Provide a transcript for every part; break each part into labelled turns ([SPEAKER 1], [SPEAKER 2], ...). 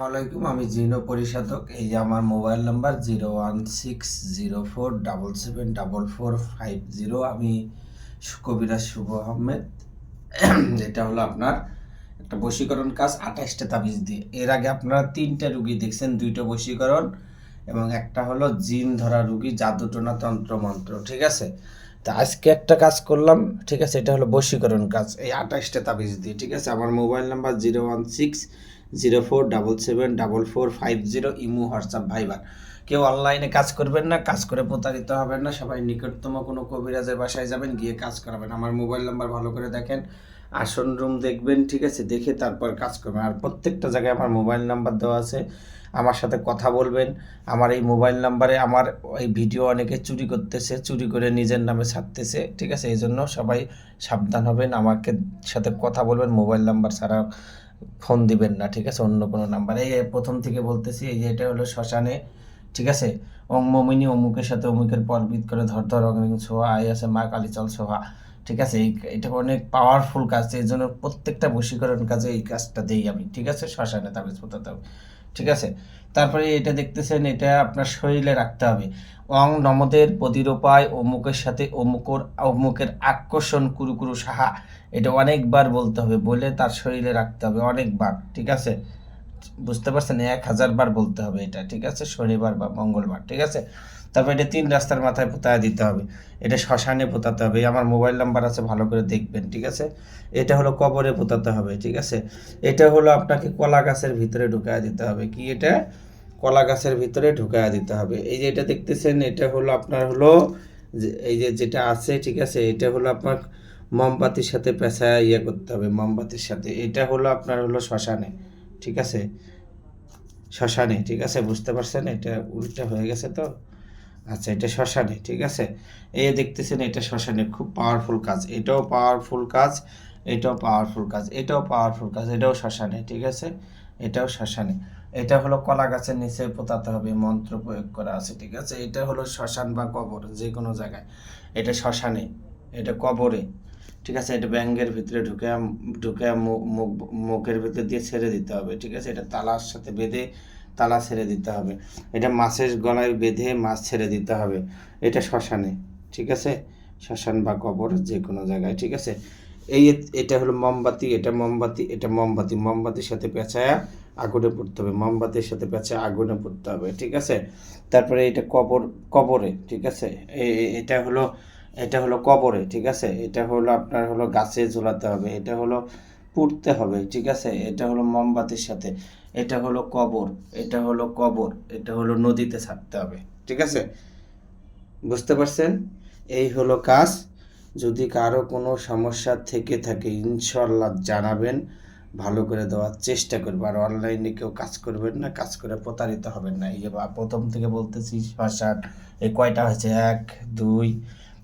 [SPEAKER 1] আসসালামাইকুম আমি জিনো পরিশোধক এই যে আমার mobile number zero one six zero four double seven double four five zero. আমি কবিরাজ শুভ আহমেদ। এটা হলো আপনার একটা বশীকরণ কাজ, আঠাশটা তাবিজ দিয়ে। এর আগে আপনারা তিনটা রুগী দেখছেন, দুইটা বশীকরণ, এবং একটা হলো জিন ধরা রুগী, জাদুটোনা তন্ত্র মন্ত্র, ঠিক আছে? তা আজকে একটা কাজ করলাম, ঠিক আছে? এটা হলো বশীকরণ কাজ, এই আঠাশটা তাবিজ দিয়ে, ঠিক আছে? আমার mobile number zero one six zero four double seven double four five zero imo, WhatsApp, Viber. কেউ অনলাইনে কাজ করবেন না, কাজ করে প্রতারিত হবেন না, সবাই নিকটতম কোনো কবিরাজের বাসায় যাবেন, গিয়ে কাজ করাবেন। আমার মোবাইল নাম্বার ভালো করে দেখেন, আসন রুম দেখবেন, ঠিক আছে? দেখে তারপর কাজ করবেন। আর প্রত্যেকটা জায়গায় আমার মোবাইল নাম্বার দেওয়া আছে, আমার সাথে কথা বলবেন। আমার এই মোবাইল নাম্বারে আমার এই ভিডিও অনেকে চুরি করতেছে, চুরি করে নিজের নামে ছাড়তেছে, ঠিক আছে? এই জন্য সবাই সাবধান হবেন, আমাকে সাথে কথা বলবেন মোবাইল নাম্বার ছাড়া ফোন দিবেন না, ঠিক আছে? অন্য কোনো নাম্বার। এই প্রথম থেকে বলতেছি, এই যে এটা হলো শ্মশানে ঠিক আছে? মমিনী অমুকের সাথে অমুকের পরবিদ করে ধর ধর অগ্নি ছোঁয়া, আই আছে মা কালীচল ছোঁয়া। ঠিক আছে? এই, এটা অনেক পাওয়ারফুল কাজ এই জন্য প্রত্যেকটা বশীকরণ কাজে এই কাজটা দেই আমি। ঠিক আছে? শ্মশানে তাবিজ পোতাতে হবে। ঠিক আছে? তারপরে এটা দেখতেছেন, এটা আপনার শরীরে রাখতে হবে। অং নমদের প্রতিরূপায় অমুকের সাথে অমুকর, অমুকের আকর্ষণ কুরুকুরু সাহা, এটা অনেকবার বলতে হবে, বলে তার শরীরে রাখতে হবে অনেকবার। ঠিক আছে? বুঝতে পারছেন, এক হাজার বার বলতে হবে এটা, ঠিক আছে? শনিবার বা মঙ্গলবার, ঠিক আছে? তারপর এটা তিন রাস্তার মাথায় পোতায় দিতে হবে। এটা শ্মশানে পোতাতে হবে। আমার মোবাইল নাম্বার আছে, ভালো করে দেখবেন, ঠিক আছে? এটা হলো কবরে পোতাতে হবে, ঠিক আছে? এটা হলো আপনাকে কলা গাছের ভিতরে ঢুকায় দিতে হবে। কি এটা? কলা গাছের ভিতরে ঢুকায় দিতে হবে। এই যে এটা দেখতেছেন, এটা হলো আপনার হলো এই যে যেটা আছে, ঠিক আছে? এটা হলো আপনার মোমবাতির সাথে পেঁচায় ইয়ে করতে হবে, মোমবাতির সাথে। এটা হলো আপনার হলো শ্মশানে। ঠিক আছে? শ্মশানে, ঠিক আছে? বুঝতে পারছেন? এটা উল্টা হয়ে গেছে তো? আচ্ছা এটা শ্মশানে, ঠিক আছে? এই দেখতেছেন, এটা শ্মশানে খুব পাওয়ারফুল কাজ। এটাও পাওয়ারফুল কাজ, এটাও পাওয়ারফুল কাজ, এটাও পাওয়ারফুল কাজ, এটাও শ্মশানে, ঠিক আছে? এটাও শ্মশানে। এটা হলো কলা গাছের নিচে পোতাতে হবে, মন্ত্র প্রয়োগ করা আছে, ঠিক আছে? এটা হলো শ্মশান বা কবর যে কোনো জায়গায়। এটা শ্মশানে, এটা কবরে। ঠিক আছে, এটা ব্যাঙ্গের ভিতরে ঢুকে ঢুকে মুখ মুখ- মুখের ভিতর দিয়ে ছেড়ে দিতে হবে, ঠিক আছে? এটা তালার সাথে বেঁধে তালা ছেড়ে দিতে হবে। এটা মাছের গলায় বেঁধে মাছ ছেড়ে দিতে হবে। এটা শ্মশানে, ঠিক আছে? শ্মশান বা কবর যে কোনো জায়গায়, ঠিক আছে? এই এটা হলো মোমবাতি, এটা মোমবাতি এটা মোমবাতি। মোমবাতির সাথে পেঁচায়া আগুনে পড়তে হবে। মোমবাতির সাথে পেঁচায় আগুনে পড়তে হবে, ঠিক আছে? তারপরে এটা কবর, কবরে, ঠিক আছে? এটা হলো এটা হলো কবরে, ঠিক আছে? এটা হলো আপনার হলো গাছে ঝোলাতে হবে, এটা হলো পুড়তে হবে, ঠিক আছে? এটা হলো মোমবাতির সাথে, এটা হলো কবর, এটা হলো কবর, এটা হলো নদীতে ছাড়তে হবে, ঠিক আছে? বুঝতে পারছেন? এই হলো কাজ। যদি কারও কোনো সমস্যা থেকে থাকে ইনশাল্লাহ জানাবেন। ভালো করে দেওয়ার চেষ্টা করব। আর অনলাইনে কেউ কাজ করবেন না, কাজ করে প্রতারিত হবেন না। এই প্রথম থেকে বলতেছি শ্মশান এই কয়টা হয়েছে? এক, দুই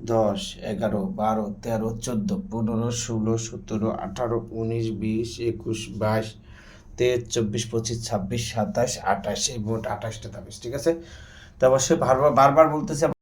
[SPEAKER 1] দশ, এগারো, বারো, তেরো, চোদ্দ, পনেরো, ষোলো, সতেরো, আঠারো, উনিশ, বিশ, একুশ, বাইশ, তেইশ, চব্বিশ, পঁচিশ, ছাব্বিশ, সাতাশ, আঠাশ, এই মোট আঠাশটা তাবিজ ঠিক আছে? তো অবশ্যই বারবার বারবার বলতেছে